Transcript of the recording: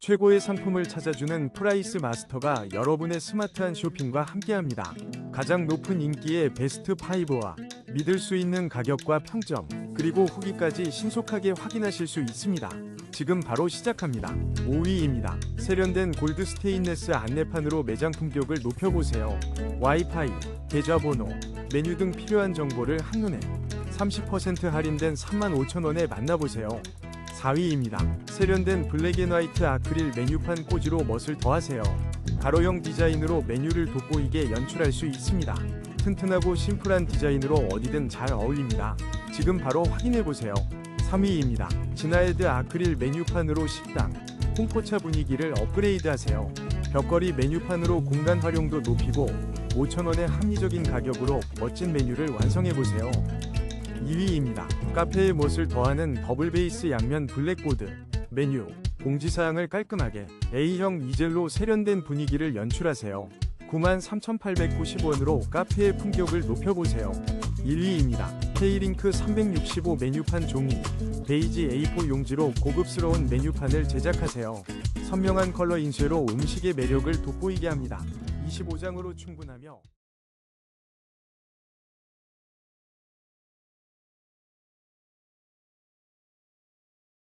최고의 상품을 찾아주는 프라이스 마스터가 여러분의 스마트한 쇼핑과 함께합니다. 가장 높은 인기의 베스트 5와 믿을 수 있는 가격과 평점, 그리고 후기까지 신속하게 확인하실 수 있습니다. 지금 바로 시작합니다. 5위입니다. 세련된 골드 스테인레스 안내판으로 매장 품격을 높여보세요. 와이파이, 계좌번호, 메뉴 등 필요한 정보를 한눈에 30% 할인된 35,000원에 만나보세요. 4위입니다. 세련된 블랙앤화이트 아크릴 메뉴판 꽂이로 멋을 더하세요. 가로형 디자인으로 메뉴를 돋보이게 연출할 수 있습니다. 튼튼하고 심플한 디자인으로 어디든 잘 어울립니다. 지금 바로 확인해보세요. 3위입니다. 진화헤드 아크릴 메뉴판으로 식당, 홍포차 분위기를 업그레이드하세요. 벽걸이 메뉴판으로 공간 활용도 높이고 5,000원의 합리적인 가격으로 멋진 메뉴를 완성해보세요. 2위입니다. 카페의 멋을 더하는 더블 베이스 양면 블랙보드 메뉴 공지사항을 깔끔하게 A형 이젤로 세련된 분위기를 연출하세요. 93,890원으로 카페의 품격을 높여보세요. 1위입니다. K링크 365 메뉴판 종이 베이지 A4 용지로 고급스러운 메뉴판을 제작하세요. 선명한 컬러 인쇄로 음식의 매력을 돋보이게 합니다. 25장으로 충분하며